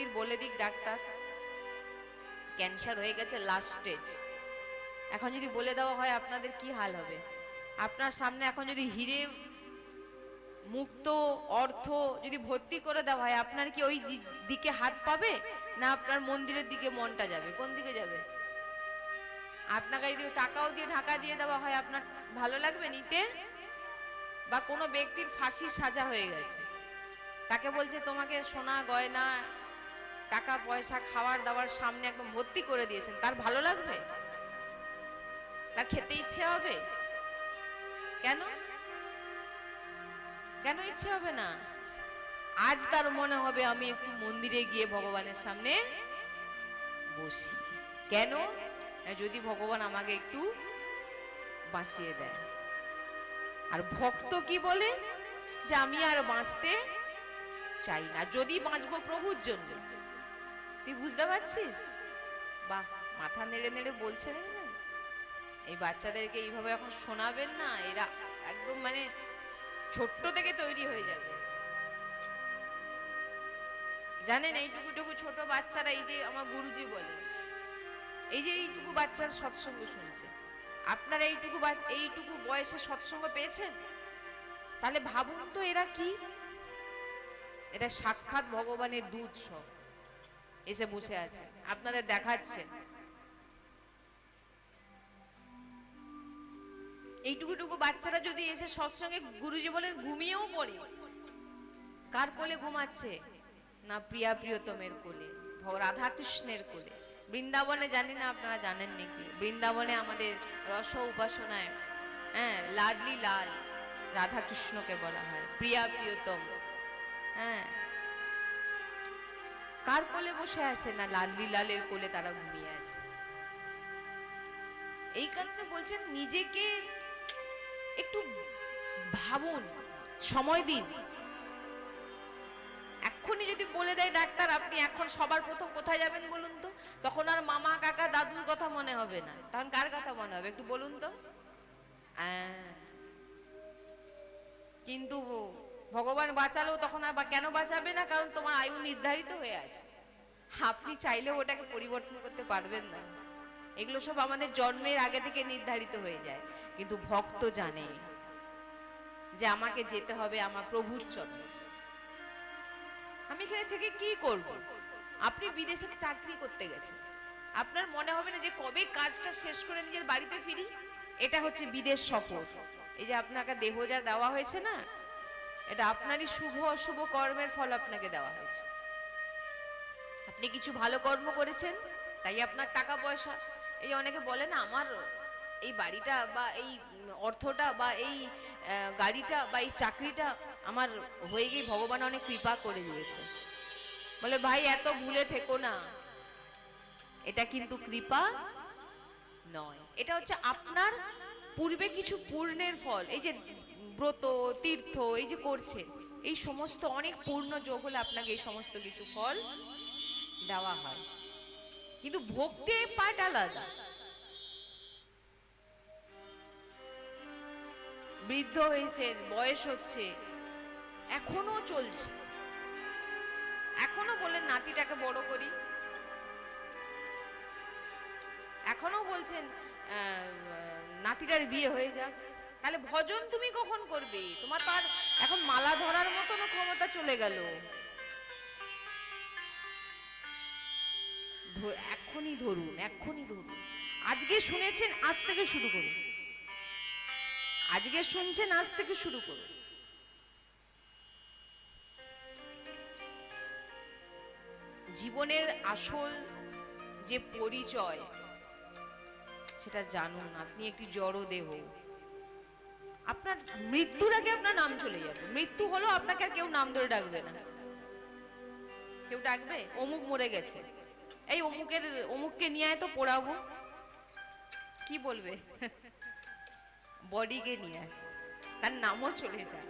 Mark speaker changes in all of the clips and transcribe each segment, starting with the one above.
Speaker 1: দিন বলে দিক, ডাক্তার। ক্যান্সার হয়ে গেছে লাস্ট স্টেজ এখন যদি বলে দেওয়া হয়, আপনাদের কি হাল হবে? আপনার সামনে এখন যদি হিরে মুক্ত অর্থ যদি ভর্তি করে দেওয়া হয়, আপনার কি ওই দিকে হাত পাবে? না আপনার মন্দিরের দিকে মনটা যাবে? কোন দিকে যাবে? আপনাকে যদি টাকাও দিয়ে ঢাকা দিয়ে দেওয়া হয়, আপনার ভালো লাগবে নিতে? বা কোনো ব্যক্তির ফাঁসি সাজা হয়ে গেছে? তাকে বলছে, তোমাকে সোনা, গয়না টাকা, পয়সা, খাওয়ার দাওয়ার সামনে একদম ভর্তি করে দিয়েছেন। তার ভালো লাগবে? তার খেতে ইচ্ছে হবে? কেন? কেন ইচ্ছে হবে না? আজ তার মনে হবে আমি একটু মন্দিরে গিয়ে ভগবানের সামনে বসি। কেন? যদি ভগবান আমাকে একটু বাঁচিয়ে দেয়। আর ভক্ত কি বলে? যে আমি আর বাঁচতে চাই না। যদি বাঁচবো প্রভুর জন্য। তুই বুঝতে পারছিস? বাহ, মাথা নেড়ে নেড়ে বলছে দেখলেন এই বাচ্চাদেরকে এইভাবে এখন শোনাবেন না, এরা একদম মানে ছোট্ট থেকে তৈরি হয়ে যাবে। জানেন, এইটুকুটুকু ছোট বাচ্চারা, এই যে আমার গুরুজি বলে, এই যে এইটুকু বাচ্চার সৎসঙ্গ শুনছে, আপনারা এইটুকু এইটুকু বয়সে সৎসঙ্গ পেয়েছেন? তাহলে ভাবুন তো এরা কি? এটা সাক্ষাৎ ভগবানের দুধ সব। এসে বসে আছে। আপনাদের দেখাচ্ছে। এইটুকুটুকু বাচ্চারা যদি এসে সৎসঙ্গে গুরুজি বলেন, ঘুমিয়েও পড়ে। কার কোলে ঘুমাচ্ছে? না প্রিয়া প্রিয়তমের কোলে ভ- রাধাকৃষ্ণের কোলে। বৃন্দাবনে জানি না আপনারা, জানেন নাকি বৃন্দাবনে আমাদের রস উপাসনায় হ্যাঁ লাডলি লাল রাধাকৃষ্ণকে বলা হয়, প্রিয়া প্রিয়তম। হ্যাঁ কার কোলে বসে আছে? না লাডলি লালের কোলে তারা ঘুমিয়ে আছে। এই কারণে বলছেন, নিজেকে একটু ভাবুন, সময় দিন। এক্ষুনি যদি বলে দেয় ডাক্তার, আপনি এখন সবার প্রথম কোথায় যাবেন বলুন তো? তখন আর মামা, কাকা, দাদুর কথা মনে হবে না। তখন কার কথা মনে হবে? একটু বলুন তো। কিন্তু ভগবান বাঁচালেও তখন আর কেন বাঁচাবে না? কারণ তোমার আয়ু নির্ধারিত হয়ে আছে। আপনি চাইলেও ওটাকে পরিবর্তন করতে পারবেন না। এগুলো সব আমাদের জন্মের আগে থেকে নির্ধারিত হয়ে যায়। কিন্তু ভক্ত জানে যে আমাকে যেতে হবে আমার প্রভুর চরণে আমি এখানে থেকে কি করব? আপনি বিদেশে চাকরি করতে গেছেন। আপনার মনে হবে না যে কবে কাজটা শেষ করে নিজের বাড়িতে ফিরি? এটা হচ্ছে বিদেশ সফর। এই যে আপনাকে দেহ যা দেওয়া হয়েছে না এটা আপনারই শুভ অশুভ কর্মের ফল আপনাকে দেওয়া হয়েছে। আপনি কিছু ভালো কর্ম করেছেন, তাই আপনার টাকা পয়সা। এই অনেকে বলে না, আমার এই বাড়িটা বা এই অর্থটা বা এই গাড়িটা বা এই চাকরিটা আমার হয়ে গিয়ে ভগবান অনেক কৃপা করে দিয়েছে। বলে, ভাই, এত ভুলে থেকো না। এটা কিন্তু কৃপা নয়। এটা হচ্ছে আপনার পূর্বে কিছু পূর্ণের ফল। এই যে ব্রত, তীর্থ, এই যে করছে, এই সমস্ত অনেক পূর্ণ যোগ হলে আপনাকে এই সমস্ত কিছু ফল দেওয়া হয়। কিন্তু ভক্তির পাঠ আলাদা। বৃদ্ধ হয়েছে, বয়স হচ্ছে, এখনও চলছে। এখনও বললেন, নাতিটাকে বড় করি। এখনও বলছেন নাতিটার বিয়ে হয়ে যাক। তাহলে ভজন তুমি কখন করবে? তোমার তার এখন মালা ধরার মতনও ক্ষমতা চলে গেল। এখনই ধরুন এখনই ধরুন। আজকে শুনেছেন, আজ থেকে শুরু করুন। আজকে শুনছেন, আজ থেকে শুরু করুন। জীবনের আসল যে পরিচয়, সেটা জানুন। আপনি একটি জড় দেহ আপনার মৃত্যুর আগে আপনার নাম চলে যাবে। মৃত্যু হলো আপনাকে আর কেউ নাম ধরে ডাকবে না। কেউ ডাকবে? অমুক মরে গেছে। এই অমুকের, অমুককে নিয়ে আয় তো পোড়াবো। কি বলবে? বডিকে নিয়ে আয়। তার নামও চলে যায়।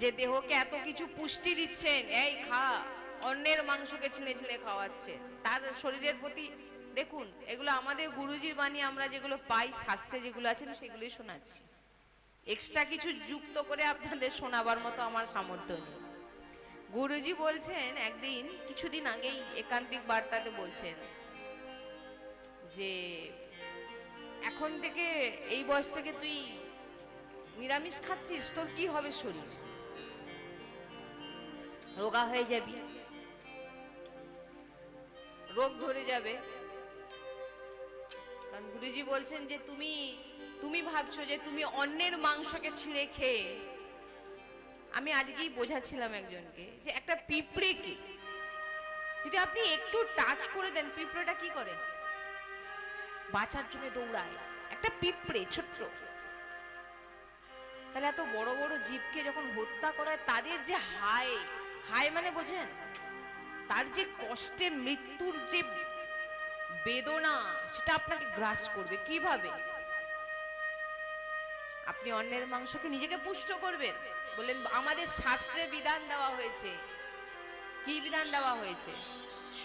Speaker 1: যে দেহকে এত কিছু পুষ্টি দিচ্ছেন, এই খা। অন্যের মাংসকে ছিঁড়ে ছিঁড়ে খাওয়াচ্ছে। তার শরীরের প্রতি, দেখুন, এগুলো আমাদের গুরুজির বাণী, আমরা যেগুলো পাই, শাস্ত্রে যেগুলো আছে, আমি সেগুলোই শোনাচ্ছি। এক্সট্রা কিছু যুক্ত করে আপনাদের শোনাবার মতো আমার সামর্থ্য নেই। গুরুজি বলছেন, একদিন, কিছুদিন আগেই একান্তিক বার্তাতে বলছেন যে, এখন থেকে এই বয়স থেকে তুই নিরামিষ খাচ্ছিস, তোর কি হবে শরীর? রোগা হয়ে যাবি। রোগ ধরে যাবে। কারণ গুরুজি বলছেন যে তুমি তুমি ভাবছ যে তুমি অন্যের মাংসকে ছিঁড়ে খেয়ে। আমি আজকেই বোঝাচ্ছিলাম একজনকে যে একটা পিঁপড়েকে যদি আপনি একটু টাচ করে দেন, পিঁপড়েটা কি করে? বাঁচার জন্য দৌড়ায়। একটা পিঁপড়ে, ছোট্ট। তাহলে এত বড় বড় জীবকে যখন হত্যা করায় তাদের যে হায় হায় মানে বোঝেন? তার যে কষ্টে মৃত্যুর যে বেদনা, সেটা আপনাকে গ্রাস করবে। কীভাবে? আপনি অন্যের মাংসকে নিজেকে পুষ্ট করবেন। বললেন, আমাদের শাস্ত্রে বিধান দেওয়া হয়েছে। কি বিধান দেওয়া হয়েছে?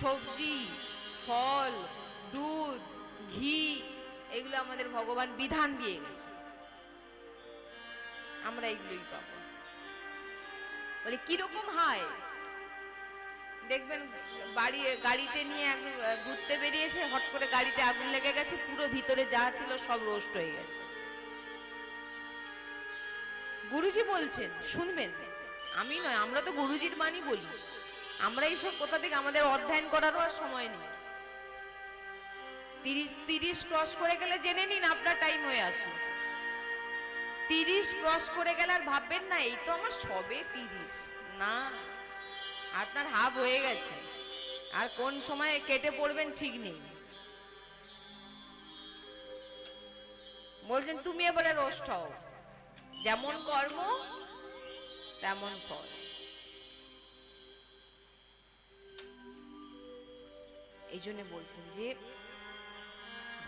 Speaker 1: সবজি, ফল, দুধ, ঘি, এগুলো আমাদের ভগবান বিধান দিয়ে গেছে আমরা এগুলোই পাবো। বলে, কীরকম হয়? দেখবেন বাড়ি, গাড়িতে নিয়ে ঘুরতে বেরিয়েছে, হট করে গাড়িতে আগুন লেগে গেছে, পুরো ভিতরে যা ছিল সব রোস্ট হয়ে গেছে। গুরুজি বলছেন, শুনবেন, আমি নয়, আমরা তো গুরুজির মানি বলি। আমরা এইসব কোথা থেকে, আমাদের অধ্যয়ন করারও আর সময় নেই। তিরিশ তিরিশ ক্রস করে গেলে জেনে নিন, আপনার টাইম হয়ে আসুন তিরিশ ক্রস করে গেলে আর ভাববেন না, এই তো আমার সবে তিরিশ। না আপনার হাফ হয়ে গেছে। আর কোন সময়ে কেটে পড়বেন ঠিক নেই। বলছেন, তুমি এবারে রোস্ট হও। যেমন কর্ম, তেমন ফল। এই জন্য বলছেন যে,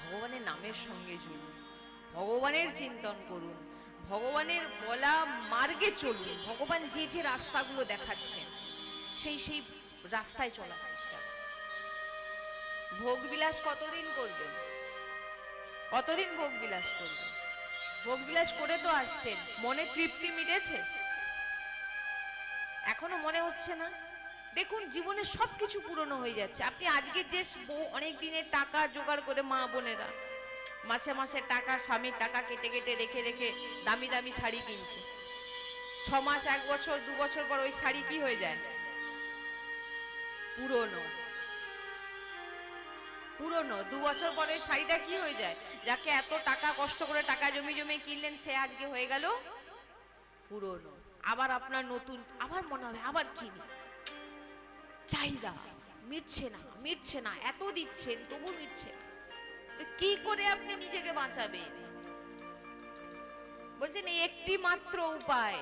Speaker 1: ভগবানের নামের সঙ্গে জুড়ুন ভগবানের চিন্তন করুন, ভগবানের বলা মার্গে চলুন, ভগবান যে যে রাস্তাগুলো দেখাচ্ছেন সেই সেই রাস্তায় চলার চেষ্টা। ভোগবিলাস কতদিন করবেন কতদিন ভোগবিলাস করবেন ভোগবিলাস করে তো আসছেন, মনে তৃপ্তি মিটেছে? এখনও মনে হচ্ছে না? দেখুন, জীবনে সব কিছু পুরনো হয়ে যাচ্ছে। আপনি আজকে যে বউ অনেক দিনের টাকা জোগাড় করে মা বোনেরা, মাসে মাসে টাকা, স্বামীর টাকা কেটে কেটে রেখে রেখে দামি দামি শাড়ি কিনছে। ছ মাস, এক বছর, দু বছর পর ওই শাড়ি কি হয়ে যায়? পুরনো। পুরনো, দু বছর পরে শাড়িটা কি হয়ে যায়? যাকে এত টাকা কষ্ট করে টাকা জমি জমি কিনলেন, সে আজকে হয়ে গেল পুরনো। আবার আপনার নতুন, আবার মনে হবে, আবার কিনি। চাহিদা, মিটছে না মিটছে না, এত দিচ্ছেন, তবু মিটছে না। তো কি করে আপনি নিজেকে বাঁচাবেন? বলছেন, এই একটি মাত্র উপায়।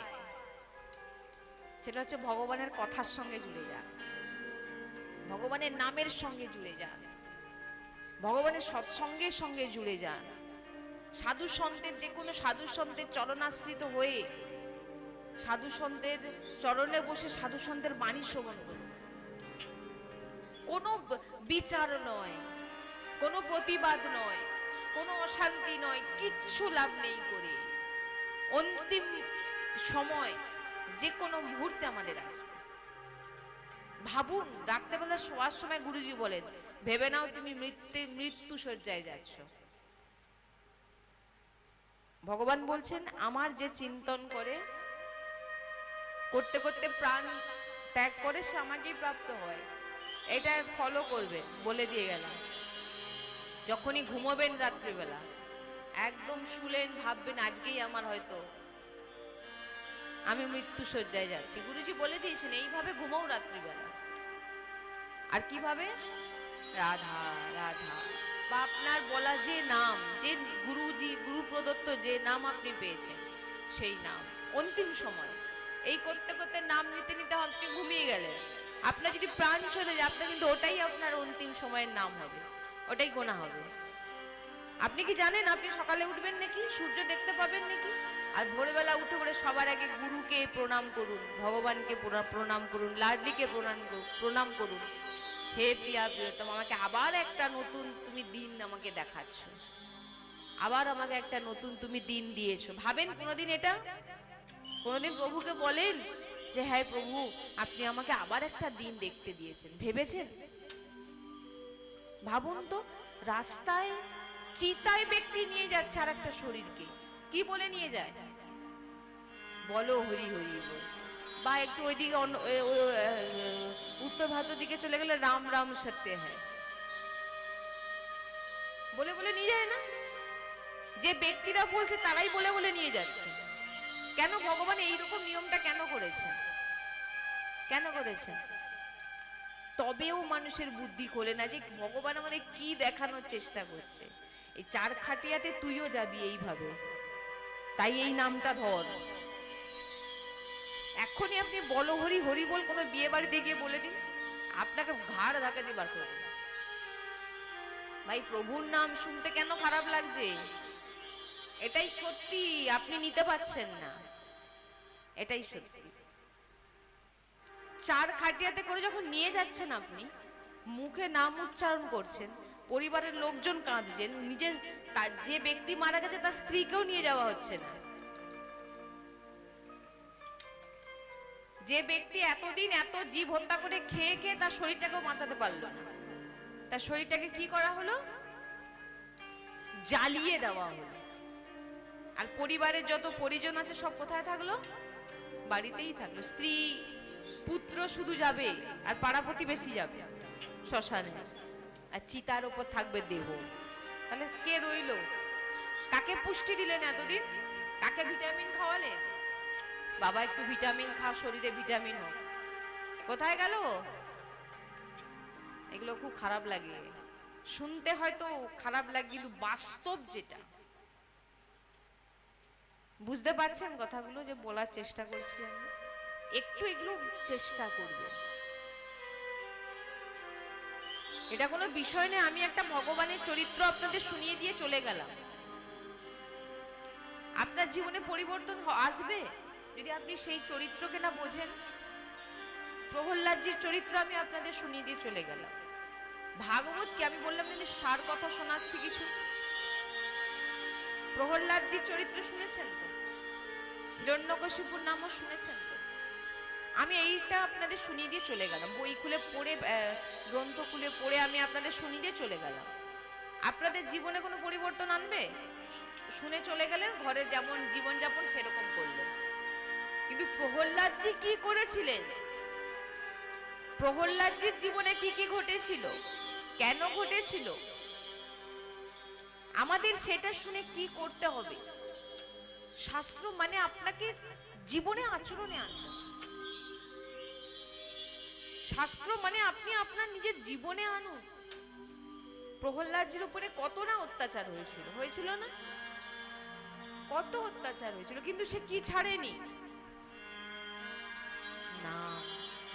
Speaker 1: সেটা হচ্ছে ভগবানের কথার সঙ্গে জুড়ে যান। ভগবানের নামের সঙ্গে জুড়ে যান। ভগবানের সৎসঙ্গের সঙ্গে জুড়ে যান। সাধু সন্তের যে কোনো সাধু সন্তের চরণাশ্রিত হয়ে সাধু সন্তের চরণে বসে সাধু সন্তের বাণী শ্রবণ করুন। কোনো বিচার নয়, কোনো প্রতিবাদ নয়, কোনো অশান্তি নয়, কিচ্ছু লাভ নেই করে। অন্তিম সময় যে কোনো মুহূর্তে আমাদের আসবে। ভাবুন, রাত্রেবেলা শোয়ার সময় গুরুজি বলেন, ভেবে নাও তুমি মৃত্যু মৃত্যু শয্যায় যাচ্ছ। ভগবান বলছেন, আমার যে চিন্তন করে, করতে করতে প্রাণ ত্যাগ করে সে আমাকেই প্রাপ্ত হয়। এটা ফলো করবে, বলে দিয়ে গেলাম। যখনই ঘুমোবেন রাত্রিবেলা, একদম শুলেন, ভাববেন, আজকেই আমার হয়তো আমি মৃত্যু শয্যায় যাচ্ছি। গুরুজি বলে দিয়েছেন, এইভাবে ঘুমাও রাত্রিবেলা। আর কীভাবে? রাধা রাধা। বা আপনার বলা যে নাম, যে গুরুজি, গুরু প্রদত্ত যে নাম আপনি পেয়েছেন, সেই নাম। অন্তিম সময়। এই করতে করতে নাম নিতে নিতে আপনি ঘুমিয়ে গেলেন। আপনার যদি প্রাণ চলে যায়, আপনার কিন্তু ওটাই আপনার অন্তিম সময়ের নাম হবে। ওটাই গোনা হবে। আপনি কি জানেন, আপনি সকালে উঠবেন নাকি? সূর্য দেখতে পাবেন নাকি? আর ভোরবেলা উঠে পড়ে সবার আগে গুরুকে প্রণাম করুন, ভগবানকে প্রণা- প্রণাম করুন, লাডলিকে প্রণাম করুন প্রণাম করুন। হে প্রিয়া প্রিয়তম আমাকে আবার একটা নতুন তুমি দিন আমাকে দেখাচ্ছ। আবার আমাকে একটা নতুন তুমি দিন দিয়েছ। ভাবেন কোনোদিন এটা? কোনোদিন প্রভুকে বলেন যে হ্যাঁ প্রভু, আপনি আমাকে আবার একটা দিন দেখতে দিয়েছেন। ভেবেছেন? ভাবুন তো, রাস্তায় চিতায় ব্যক্তি নিয়ে যাচ্ছে আর একটা শরীরকে। কি বলে নিয়ে যায়? বলো হরি হরি বল। বা একটু ওইদিকে অন্য- উত্তর ভারতের দিকে চলে গেলে রাম রাম সত্য হ্যাঁ। বলে বলে নিয়ে যায় না। যে ব্যক্তিরা বলছে তারাই বলে বলে নিয়ে যাচ্ছে। কেন ভগবান এইরকম নিয়মটা কেন করেছেন? কেন করেছেন? তবেও মানুষের বুদ্ধি খোলে না যে ভগবান আমাদের কি দেখানোর চেষ্টা করছে। এই চার খাটিয়াতে তুইও যাবি এইভাবে। তাই এই নামটা ধর। এখনই আপনি বলো হরি হরি বল কোনো বিয়ে বাড়িতে গিয়ে বলে দিন। আপনাকে ঘাড় ধাক্কা দিয়ে বার করে। ভাই, প্রভুর নাম শুনতে কেন খারাপ লাগছে? এটাই সত্যি, আপনি নিতে পারছেন না। এটাই সত্যি। চার খাটিয়াতে করে যখন নিয়ে যাচ্ছেন আপনি, মুখে নাম উচ্চারণ করছেন, পরিবারের লোকজন কাঁদছেন, নিজের যে ব্যক্তি মারা গেছে তার স্ত্রীকেও নিয়ে যাওয়া হচ্ছে না। যে ব্যক্তি এতদিন এত জীব হত্যা করে খেয়ে খেয়ে তার শরীরটাকেও বাঁচাতে পারল না, তার শরীরটাকে কি করা হলো? জ্বালিয়ে দেওয়া হলো। আর পরিবারের যত পরিজন আছে সব কোথায় থাকল? বাড়িতেই থাকল। স্ত্রী, পুত্র শুধু যাবে আর পাড়া প্রতিবেশী যাবে শ্মশানে। আর চিতার ওপর থাকবে দেহ। তাহলে কে রইল? কাকে পুষ্টি দিলেন এতদিন? কাকে ভিটামিন খাওয়ালেন বাবা একটু ভিটামিন খা, শরীরে ভিটামিন হোক। কোথায় গেল? এগুলো খুব খারাপ লাগে। শুনতে হয়তো খারাপ লাগে, কিন্তু বাস্তব যেটা। বুঝতে পারছেন কথাগুলো যে বলার চেষ্টা করছি আমি? একটু এগুলো চেষ্টা করবে। এটা কোনো বিষয় নয়, আমি একটা ভগবানের চরিত্র আপনাদের শুনিয়ে দিয়ে চলে গেলাম। আপনার জীবনে পরিবর্তন আসবে? যদি আপনি সেই চরিত্রকে না বোঝেন প্রহল্লাদজির চরিত্র আমি আপনাদের শুনিয়ে দিয়ে চলে গেলাম। ভাগবতকে আমি বললাম যে সার কথা শোনাচ্ছি কিছু? প্রহল্লাদজির চরিত্র শুনেছেন তো? হিরণ্যকশিপুর নামও শুনেছেন তো? আমি এইটা আপনাদের শুনিয়ে দিয়ে চলে গেলাম। বই খুলে পড়ে গ্রন্থ খুলে পড়ে আমি আপনাদের শুনিয়ে দিয়ে চলে গেলাম। আপনাদের জীবনে কোনো পরিবর্তন আনবে? শুনে চলে গেলেন ঘরে যেমন জীবনযাপন সেরকম করলেন। কিন্তু প্রহ্লাদজি কি করেছিলেন? প্রহ্লাদজির জীবনে কি কি ঘটেছিল? কেন ঘটেছিল? আমাদের সেটা শুনে কি করতে হবে? শাস্ত্র মানে আপনাকে জীবনে আচরণে আনতে শাস্ত্র মানে আপনি আপনার নিজের জীবনে আনুন। প্রহ্লাদজির উপরে কত না অত্যাচার হয়েছিল? হয়েছিল না? কত অত্যাচার হয়েছিল? কিন্তু সে কি ছাড়েনি? না,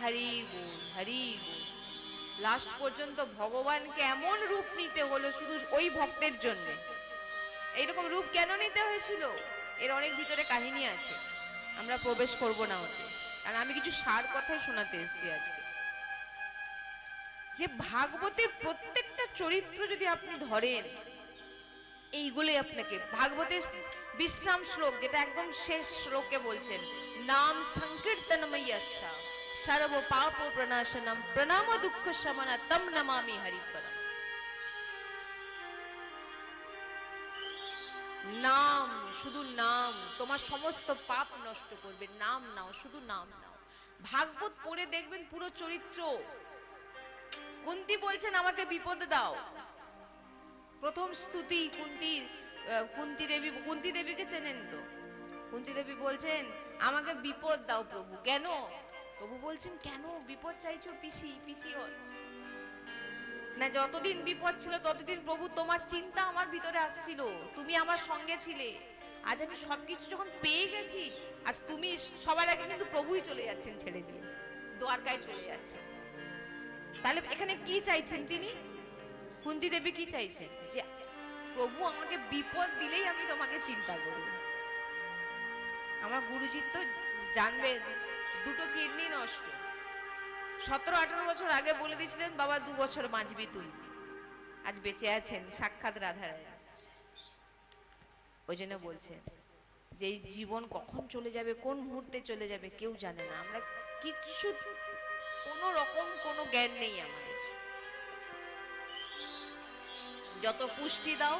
Speaker 1: হরি বল হরি বল লাস্ট পর্যন্ত ভগবানকে এমন রূপ নিতে হলো শুধু ওই ভক্তের জন্য? এইরকম রূপ কেন নিতে হয়েছিল? এর অনেক ভিতরে কাহিনী আছে। আমরা প্রবেশ করব না ওতে। কারণ আমি কিছু সার কথাই শোনাতে এসেছি আজকে। যে ভাগবতের প্রত্যেকটা চরিত্র যদি আপনি ধরেন, এইগুলোই আপনাকে, ভাগবতের বিশ্রাম শ্লোক, যেটা একদম শেষ শ্লোকে বলছেন। নাম সংকীর্তনময়্যস্যা সর্ব পাপ প্রণাশনম প্রণাম দুঃখ শমন, তম নমামি হরিপরম নাম, শুধু নাম, তোমার সমস্ত পাপ নষ্ট করবে। নাম নাও, শুধু নাম নাও। ভাগবত পড়ে দেখবেন পুরো চরিত্র। কুন্তি বলছেন, আমাকে বিপদ দাও। প্রথম স্তুতি কুন্তির কুন্তি দেবী, কুন্তি দেবীকে চেনেন তো? কুন্তি দেবী বলছেন, আমাকে বিপদ দাও প্রভু। কেন? প্রভু বলছেন, কেন? বিপদ চাইছো? পিসি পিসি হয় না, যতদিন বিপদ ছিল, ততদিন প্রভু তোমার চিন্তা আমার ভিতরে আসছিল। তুমি আমার সঙ্গে ছিলে। আজ আমি সবকিছু যখন পেয়ে গেছি, আজ তুমি সবার আগে কিন্তু প্রভুই চলে যাচ্ছেন ছেড়ে দিয়ে। দ্বারকায় চলে যাচ্ছেন। তাহলে এখানে কি চাইছেন তিনি? কুন্তি দেবী কি চাইছেন? যে প্রভু আমাকে বিপদ দিলেই আমি তোমাকে চিন্তা করব আমার গুরুজি তো জানবেন, দুটো কিডনি নষ্ট। সতেরো, আঠারো বছর আগে বলে দিয়েছিলেন, বাবা, দু বছর বাঁচবি তুই। আজ বেঁচে আছেন, সাক্ষাৎ রাধা রায় ওই জন্য বলছেন যে জীবন কখন চলে যাবে, কোন মুহূর্তে চলে যাবে, কেউ জানে না। আমরা কিচ্ছু, কোনো রকম কোনো জ্ঞান নেই আমাদের। যত পুষ্টি দাও